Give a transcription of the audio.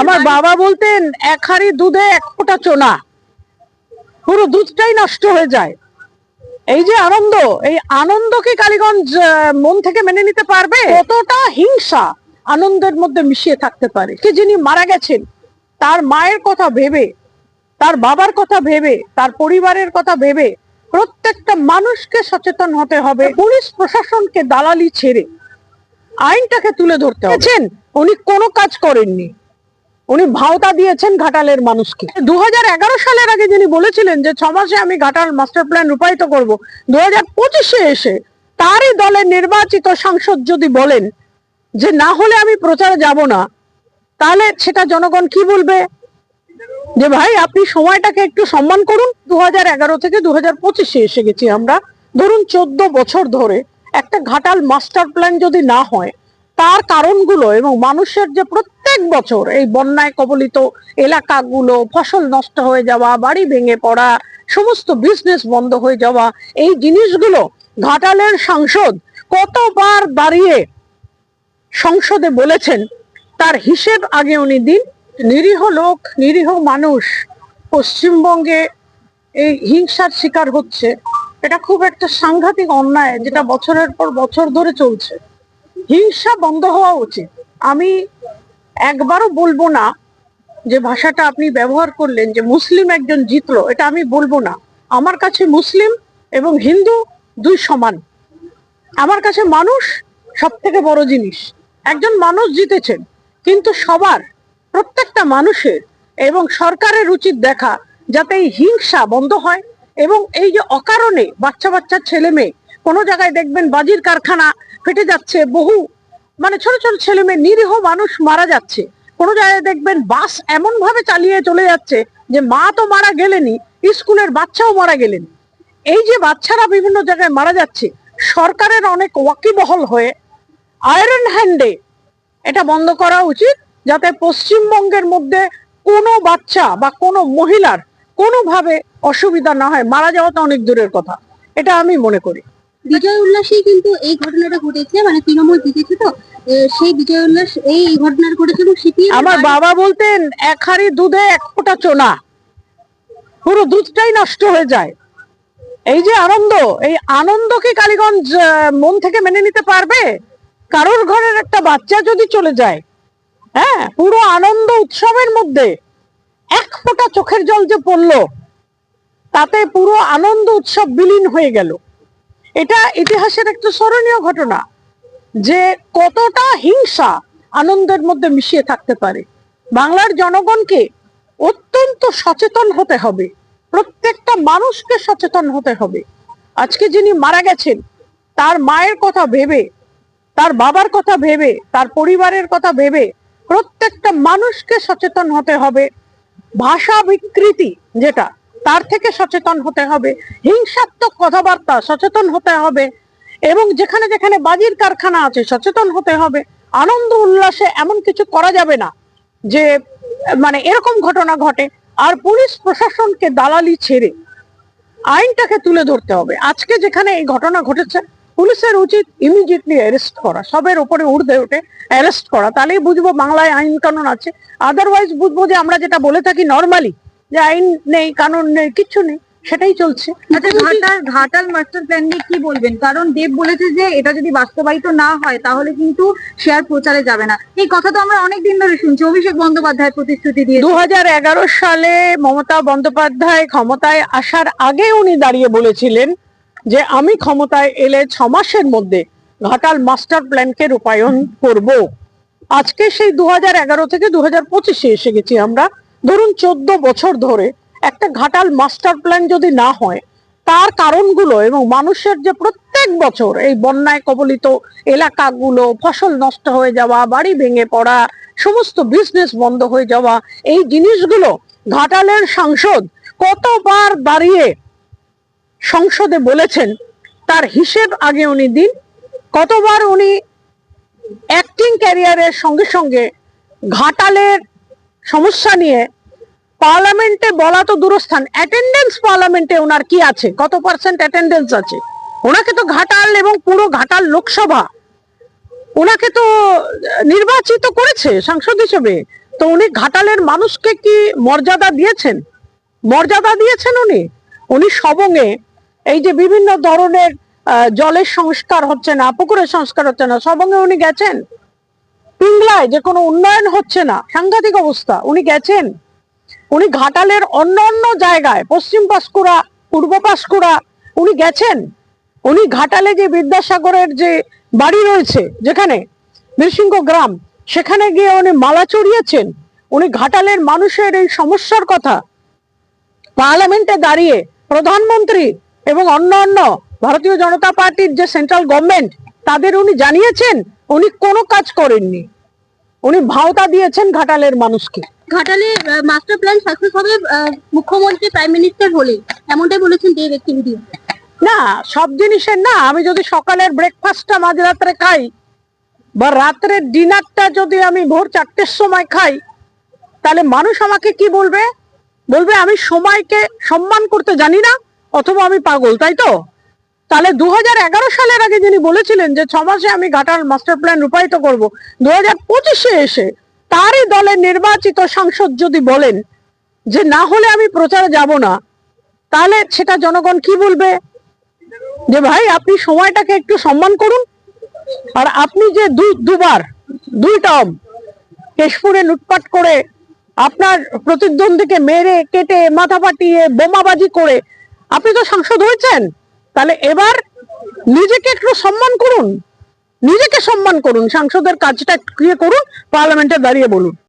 আমার বাবা বলতেন এক হাড়ি দুধে এক ফোঁটা চোনা। পুরো দুধটাই নষ্ট হয়ে যায়। এই যে আনন্দ এই আনন্দ কি কালীগঞ্জ মন থেকে মেনে নিতে পারবে? কতটা হিংসা আনন্দের মধ্যে মিশিয়ে থাকতে পারে। কে যিনি মারা গেছেন তার মায়ের কথা ভেবে তার বাবার কথা ভেবে তার পরিবারের কথা ভেবে প্রত্যেকটা মানুষকে সচেতন হতে হবে। পুলিশ প্রশাসনকে দালালি ছেড়ে আইনটাকে তুলে ধরতে হবে। উনি কোনো কাজ করেননি। উনি ভাওতা দিয়েছেন ঘাটালের মানুষকে। দুহাজার এগারো সালের আগে যিনি বলেছিলেন যে ছ মাসে আমি ঘাটাল মাস্টার প্ল্যান রূপায়িত করব দু পঁচিশে এসে তারই দলের নির্বাচিত সাংসদ যদি বলেন যে না হলে আমি প্রচারে যাব না, তাহলে সেটা জনগণ কি বলবে? যে ভাই, আপনি সময়টাকে একটু সম্মান করুন। দু হাজার এগারো থেকে দু হাজার পঁচিশে এসে গেছি আমরা। ধরুন চোদ্দ বছর ধরে একটা ঘাটাল মাস্টার প্ল্যান যদি না হয় তার কারণগুলো এবং মানুষের যে প্রত্যেক বছর এই বন্যায় কবলিত এলাকাগুলো, ফসল নষ্ট হয়ে যাওয়া, বাড়ি ভেঙে পড়া, সমস্ত বিজনেস বন্ধ হয়ে যাওয়া, এই জিনিসগুলো ঘাটালের সাংসদ কতবার দাঁড়িয়ে সংসদে বলেছেন, তার হিসেব আগে উনি দিন। নিরীহ লোক, নিরীহ মানুষ, পশ্চিমবঙ্গে এই হিংসার শিকার হচ্ছে। এটা খুব একটা সাংঘাতিক অন্যায় যেটা বছরের পর বছর ধরে চলছে। হিংসা বন্ধ হওয়া উচিত। আমি একবারও বলব না যে ভাষাটা আপনি ব্যবহার করলেন যে মুসলিম একজন জিতলো, এটা আমি বলব না। আমার কাছে মুসলিম এবং হিন্দু দুই সমান। আমার কাছে মানুষ সব থেকে বড় জিনিস। একজন মানুষ জিতেছেন, কিন্তু সবার, প্রত্যেকটা মানুষের এবং সরকারের উচিত দেখা যাতে এই হিংসা বন্ধ হয় এবং এই যে অকারণে বাচ্চা বাচ্চা ছেলে মেয়ে কোনো জায়গায় দেখবেন বাজির কারখানা ফেটে যাচ্ছে, বহু মানে ছোট ছোট ছেলে মেয়ে, নিরীহ মানুষ মারা যাচ্ছে। কোনো জায়গায় দেখবেন বাস এমন ভাবে চালিয়ে চলে যাচ্ছে যে মা তো মারা গেলেনি স্কুলের বাচ্চাও মারা গেলেন। এই যে বাচ্চারা বিভিন্ন জায়গায় মারা যাচ্ছে, সরকারের অনেক ওয়াকিবহল হয়ে আয়রন হ্যান্ডে এটা বন্ধ করা উচিত, যাতে পশ্চিমবঙ্গের মধ্যে কোনো বাচ্চা বা কোনো মহিলার কোনোভাবে অসুবিধা না হয়। মারা যাওয়া তো অনেক দূরের কথা, এটা আমি মনে করি। বিজয় উল্লাসেই কিন্তু এই ঘটনাটা ঘটেছে মানে তৃণমূল জিতেছে তো সেই বিজয় উল্লাস এই এই ঘটনাটা ঘটেছে এবং সিপিএম আমার বাবা বলতেন এক হাড়ি দুধে এক ফোঁটা চোনা। পুরো দুধটাই নষ্ট হয়ে যায়। এই যে আনন্দ এই আনন্দ কি কালীগঞ্জ মন থেকে মেনে নিতে পারবে? কারোর ঘরের একটা বাচ্চা যদি চলে যায় হ্যাঁ পুরো আনন্দ উৎসবের মধ্যে এক ফোঁটা চোখের জল যে পড়ল তাতে পুরো আনন্দ উৎসব বিলীন হয়ে গেল। এটা ইতিহাসের একটা স্মরণীয় ঘটনা যে কতটা হিংসা আনন্দের মধ্যে মিশিয়ে থাকতে পারে। বাংলার জনগণকে অত্যন্ত সচেতন হতে হবে। প্রত্যেকটা মানুষকে সচেতন হতে হবে। আজকে যিনি মারা গেছেন, তার মায়ের কথা ভেবে, তার বাবার কথা ভেবে, তার পরিবারের কথা ভেবে প্রত্যেকটা মানুষকে সচেতন হতে হবে। ভাষা বিকৃতি যেটা তার থেকে সচেতন হতে হবে, হিংসাত্মক কথাবার্তা সচেতন হতে হবে এবং যেখানে যেখানে বাজির কারখানা আছে সচেতন হতে হবে। আনন্দ উল্লাসে এমন কিছু করা যাবে না যে মানে এরকম ঘটনা ঘটে আর পুলিশ প্রশাসনকে দালালি ছেড়ে আইনটাকে তুলে ধরতে হবে। আজকে যেখানে এই ঘটনা ঘটেছে, পুলিশের উচিত ইমিডিয়েটলি অ্যারেস্ট করা, সবের উপরে উর্ধে উঠে অ্যারেস্ট করা। তাহলেই বুঝব বাংলায় আইন কানুন আছে। আদারওয়াইজ বুঝব যে আমরা যেটা বলে থাকি নর্মালি যে আইন নেই কানুন নেই কিচ্ছু নেই সেটাই চলছে। আচ্ছা ঘাটাল ঘাটাল মাস্টার প্ল্যান নিয়ে কি বলবেন? কারণ দেব বলেছে যে এটা যদি বাস্তবায়িত না হয় তাহলে কিন্তু শেয়ার প্রচারে যাবে না। এই কথা তো আমরা অনেক দিন ধরে শুনছি। অভিষেক বন্দ্যোপাধ্যায় প্রতিশ্রুতি দিয়ে দুহাজার এগারো সালে মমতা বন্দ্যোপাধ্যায় ক্ষমতায় আসার আগে উনি দাঁড়িয়ে বলেছিলেন যে আমি ক্ষমতায় এলে ছ মাসের মধ্যে ঘাটাল মাস্টার প্ল্যানকে রূপায়ণ করব। আজকে সেই দু হাজার এগারো থেকে দু হাজার পঁচিশে এসে গেছি আমরা। ধরুন চোদ্দ বছর ধরে একটা ঘাটাল মাস্টার প্ল্যান যদি না হয়, তার কারণগুলো এবং মানুষের যে প্রত্যেক বছর এই বন্যায় কবলিত এলাকাগুলো, ফসল নষ্ট হয়ে যাওয়া, বাড়ি ভেঙে পড়া, সমস্ত বিজনেস বন্ধ হয়ে যাওয়া, এই জিনিসগুলো ঘাটালের সাংসদ কতবার দাঁড়িয়ে সংসদে বলেছেন, তার হিসেব আগে উনি দিন। কতবার উনি অ্যাক্টিং ক্যারিয়ারের সঙ্গে সঙ্গে ঘাটালের সমস্যা নিয়ে পার্লামেন্টে বলা তো দূরস্থান। অ্যাটেন্ডেন্স পার্লামেন্টে ওনার কি আছে? কত পার্সেন্ট অ্যাটেন্ডেন্স আছে? ওনাকে তো ঘাটাল এবং পুরো ঘাটাল লোকসভা। ওনাকে তো নির্বাচিত করেছে সাংসদ হিসেবে। তো উনি ঘাটালের মানুষকে কি মর্যাদা দিয়েছেন? মর্যাদা দিয়েছেন উনি? উনি সবঙ্গে এই যে বিভিন্ন ধরনের জলের সংস্কার হচ্ছে না, পুকুরের সংস্কার হচ্ছে না সবঙ্গে উনি গেছেন? পিংলায় যে কোনো উন্নয়ন হচ্ছে না, সাংঘাতিক অবস্থা। উনি গেছেন। উনি ঘাটালের অন্য অন্য জায়গায়, পশ্চিম পাঁশকুড়া, পূর্ব পাঁশকুড়া, উনি গেছেন। উনি ঘাটালে যে বিদ্যাসাগরের যে বাড়ি রয়েছে, যেখানে নৃসিংহ গ্রাম, সেখানে গিয়ে উনি মালা চড়িয়েছেন। উনি ঘাটালের মানুষের এই সমস্যার কথা। পার্লামেন্টে দাঁড়িয়ে প্রধানমন্ত্রী এবং অন্যান্য ভারতীয় জনতা পার্টির যে সেন্ট্রাল গভর্নমেন্ট, তাদের উনি জানিয়েছেন উনি কোনো কাজ করেননি। উনি ভাওতা দিয়েছেন ঘাটালের মানুষকে। ঘাটালে মাস্টার প্ল্যান সাকসেস হবে মুখ্যমন্ত্রী প্রাইম মিনিস্টার হলে এমনটাই বলেছেন দেব একটি ভিডিও না সব জিনিসের না আমি যদি সকালের ব্রেকফাস্টটা মাঝরাত্রে খাই বা রাত্রের ডিনারটা যদি আমি ভোর চারটের সময় খাই তাহলে মানুষ আমাকে কি বলবে? বলবে আমি সময়কে সম্মান করতে জানি না অথবা আমি পাগল তাই তো? তাহলে দু হাজার এগারো সালের আগে যিনি বলেছিলেন যে ছ মাসে আমি ঘাটাল মাস্টার প্ল্যান রূপায়িত করব দু হাজার পঁচিশে এসে তারই দলের নির্বাচিত সাংসদ যদি বলেন যে না হলে আমি প্রচারে যাব না, তাহলে সেটা জনগণ কি বলবে? যে ভাই, আপনি সময়টাকে একটু সম্মান করুন। আর আপনি যে দুবার, দুই টার্ম কেশপুরে লুটপাট করে আপনার প্রতিদ্বন্দ্বীকে মেরে, কেটে, মাথা ফাটিয়ে বোমাবাজি করে, আপনি তো সাংসদ হয়েছেন। তাহলে এবার নিজেকে একটু সম্মান করুন। নিজেকে সম্মান করুন। সাংসদের কাজটা ক্রিয়ে করুন, পার্লামেন্টে দাঁড়িয়ে বলুন।